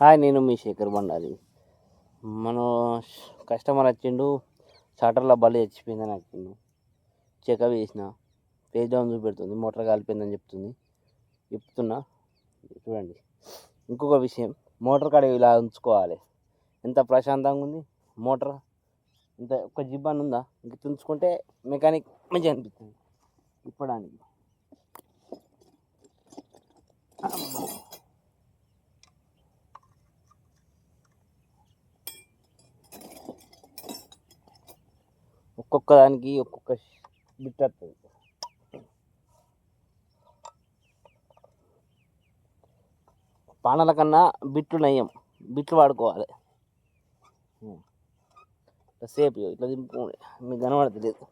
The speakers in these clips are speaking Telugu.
హాయ్ నేను మీ శేఖర్ బండాలి. మనం కస్టమర్ వచ్చిండు షటర్లో బలి చచ్చిపోయిందని వచ్చిండు చెకప్ చేసిన పేజ్ డౌన్ చూపెడుతుంది మోటార్ కాలిపోయిందని చెప్తుంది. చెప్తున్నా చూడండి. ఇంకొక విషయం మోటార్ కాడ ఇలా ఉంచుకోవాలి. ఎంత ప్రశాంతంగా ఉంది మోటార్. ఇంత ఒక జిబ్బాన్ ఉందా? ఇంక తుంచుకుంటే మెకానిక్ మంచిగా అనిపిస్తుంది. ఇప్పడానికి. ఒక్కొక్క దానికి ఒక్కొక్క బిట్ వస్తుంది పానల కన్నా బిట్లు నయం బిట్లు వాడుకోవాలి ఇట్లా సేపు ఇట్లా దింపుకోండి మీకు కనబడతలేదు.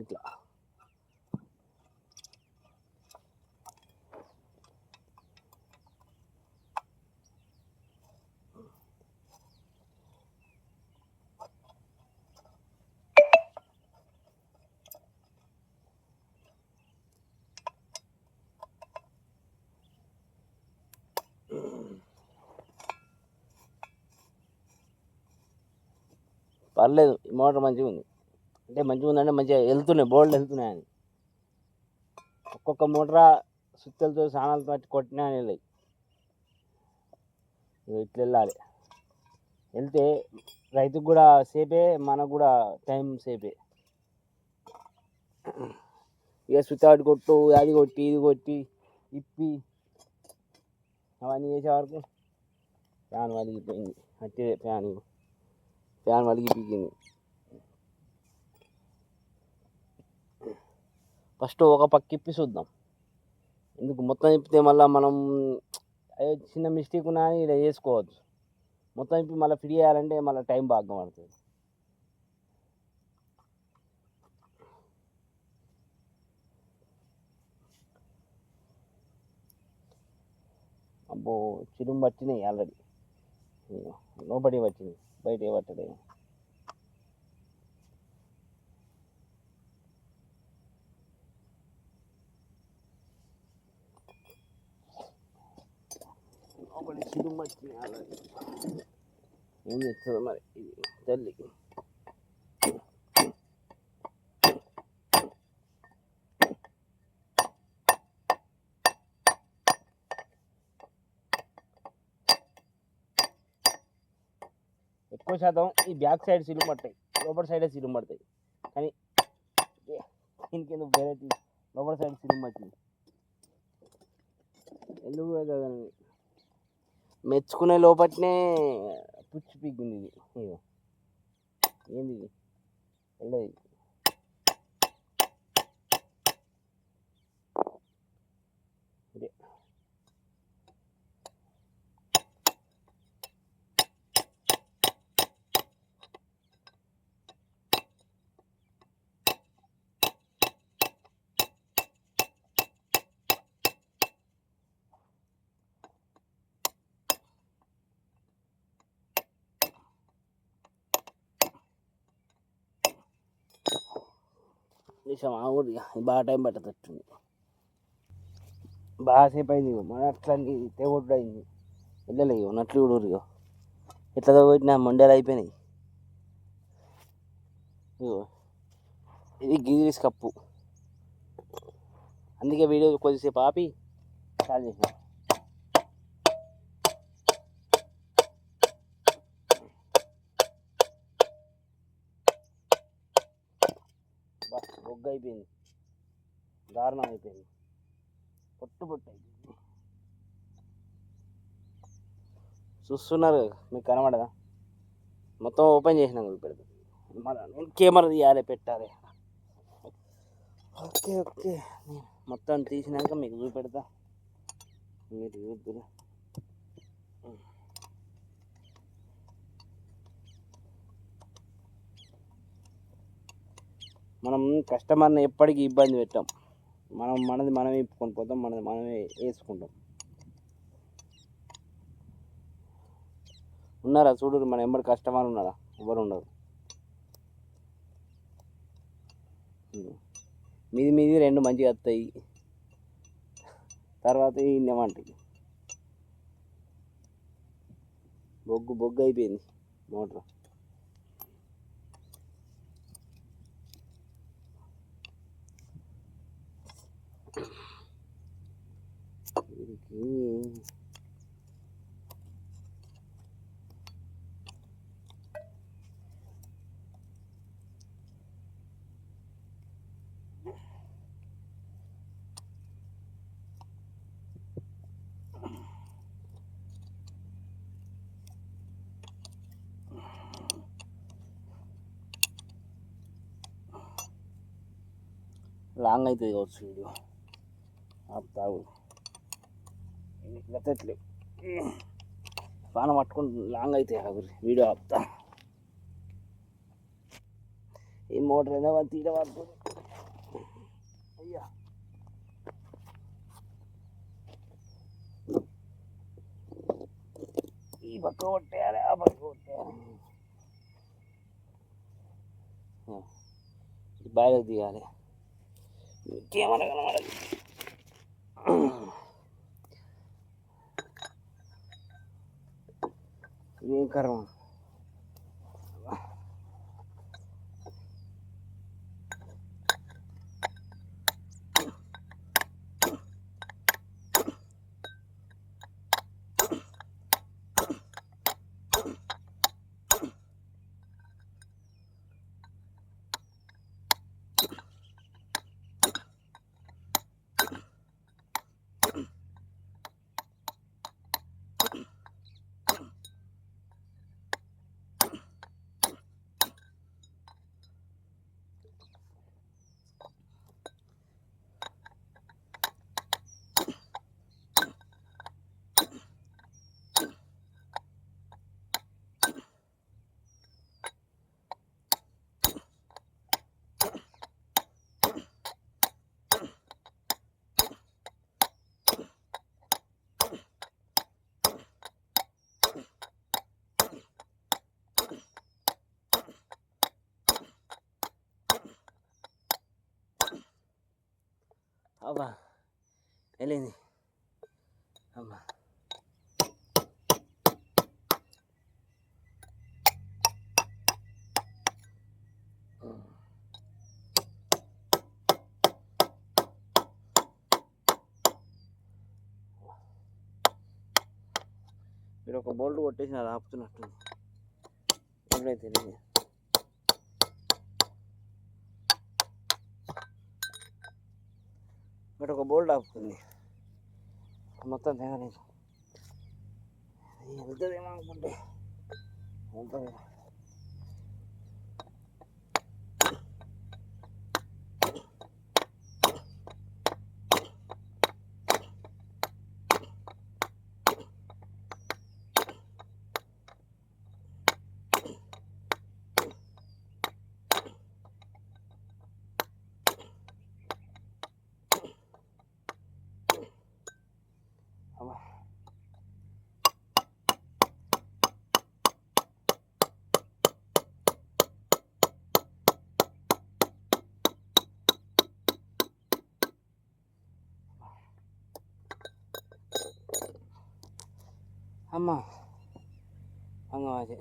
ఇట్లా. పర్లేదు ఈ మోటార్ మంచిగా ఉంది అంటే మంచిగా ఉందంటే మంచిగా వెళ్తున్నాయి బోల్డ్ వెళ్తున్నాయి అని ఒక్కొక్క మోటార్ సుత్తలతో సానాలతో పట్టి కొట్టినా అని వెళ్ళాయి ఇట్లా వెళ్ళాలి. వెళ్తే రైతుకు కూడా సేపే మనకు కూడా టైం సేపే ఇక సుత్తాటి కొట్టు అది కొట్టి ఇది కొట్టి ఇప్పి. అవన్నీ చేసే వరకు ఫ్యాన్ వలిగిపోయింది అట్టే ఫ్యాన్ ఫ్యాన్ వలిగి పీకింది ఫస్ట్ ఒక పక్క ఇప్పి చూద్దాం ఎందుకు మొత్తం ఇప్పితే మళ్ళీ మనం అయ్యో చిన్న మిస్టేక్ ఉన్నా ఇలా చేసుకోవచ్చు మొత్తం ఇప్పి మళ్ళీ ఫ్రీ చేయాలంటే మళ్ళీ టైం బాగా పడుతుంది అబ్బో చిరుము పట్టినాయి ఆల్రెడీ లోపడి పట్టినాయి బయట ఏ పట్టలేదు లోపలి చిరుము పట్టినాయి ఆల్రెడీ ఏం చేస్తుందో మరి ఇది తల్లి ఎక్కువ శాతం ఈ బ్యాక్ సైడ్ సిలుము పడతాయి. లోపల సైడే సిలుము పడతాయి. కానీ ఏ- దీనికి ఎందుకు వెరైటీ లోపల సైడ్ సిలుము పట్టింది. ఎందుకు కదండి మెచ్చుకునే లోపట్నే పుచ్చి పిగ్గింది ఇది. ఏంది ఇది? వెళ్ళేది ఇదే నిమిషం ఆగుడు ఇక. బాగా టైం పట్టదట్టుంది బాగా సేపు అయింది ఇగో. మన అట్లా తేగొట్టు అయింది వెళ్ళలేదు ఉన్నట్లు కూడా ఇగో ఎట్లా కొట్టిన మొండేలు అయిపోయినాయి ఇది గిరిస్ కప్పు అందుకే వీడియో కొద్దిసేపు ఆపి స్టార్ట్ చేసిన బా బొగ్గ అయిపోయింది. దారుణం అయిపోయింది. పొట్టు పొట్టు అయిపోయింది. చూస్తున్నారు మీకు కనబడదా? మొత్తం ఓపెన్ చేసినాం కదా పెడతా నేను కెమెరా తీయాలి పెట్టాలి. Okay okay. మొత్తం తీసినాక మీకు చూపెడతా. మీరు చూద్దురు. మనం కస్టమర్ని ఎప్పటికీ ఇబ్బంది పెట్టాం. మనం మనది మనమే ఇప్పుకొని పోతాం మనది మనమే వేసుకుంటాం. ఉన్నారా? చూడు మన ఎంబడి కస్టమర్ ఉన్నారా ఎవరు ఉండరు మీది మీది రెండు మంచిగా వస్తాయి. తర్వాత ఈ బొగ్గు బొగ్గు అయిపోయింది. Motor. kiểu như lãng ngay từ rồi xử được áp tàu. గతట్లేవు పాన పట్టుకుని లాంగ్ అయితే ఆగురి వీడియో ఆపుతా ఈ మోటార్ ఏదో తీట పడుతుంది అయ్యా ఈ పక్క కొట్టేయాలి ఆ పక్క కొట్టేయాలి బాగా తీయాలి ఇంకేమన్నా కనబడదు ఏం అబ్బా వెళ్ళింది అమ్మా మీరు ఒక బోల్డ్ కొట్టేసి అది ఆపుతున్నట్టుంది ఎప్పుడైతే తెలియదు ఇక్కడ ఒక బోల్డ్ ఆపుతుంది. మొత్తం తెగలేదు. వెళ్తుందేమో అనుకుంటే. వెళ్తుంది అమ్మా అంగవాది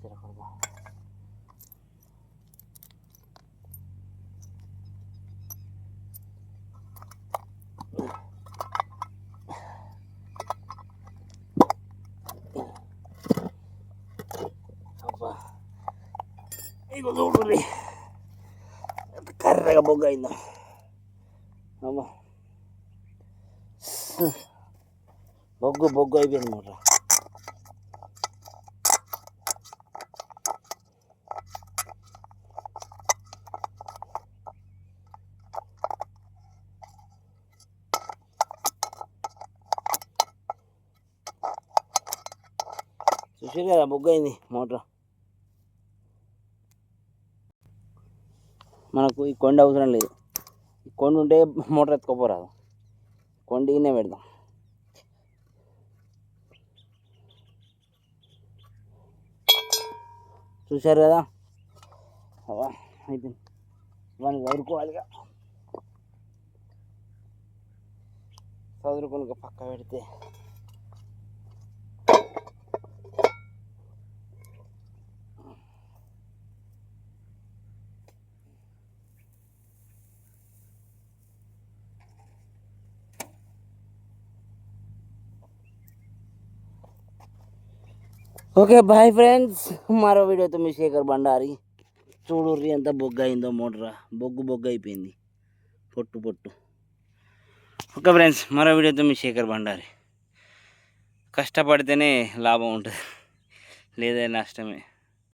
తిరగకూడదు అబ్బా ఇగో చూడండి ఎంత కర్రగా బొగ్గ అయిందో అమ్మా బొగ్గు బొగ్గు అయిపోయింది మాట చూసారు కదా బొగ్గు అయింది మోటార్ మనకు ఈ కొండ అవసరం లేదు ఈ కొండ ఉంటే మోటార్ ఎత్తుకోపోరాదు కొండ ఈయనే పెడదాం చూశారు కదా? అయిపోయింది వాడిని చదువుకోవాలి చదువుకొని పక్క పెడితే ఓకే బాయ్ ఫ్రెండ్స్. మరో వీడియోతో మీ శేఖర్ బండారి. చూడుర్రి ఎంత బొగ్గ అయిందో మోటరా. బొగ్గు బొగ్గు అయిపోయింది పొట్టు పొట్టు. ఓకే ఫ్రెండ్స్ మరో వీడియోతో మీ శేఖర్ బండారి. కష్టపడితేనే లాభం ఉంటుంది. లేదా నష్టమే.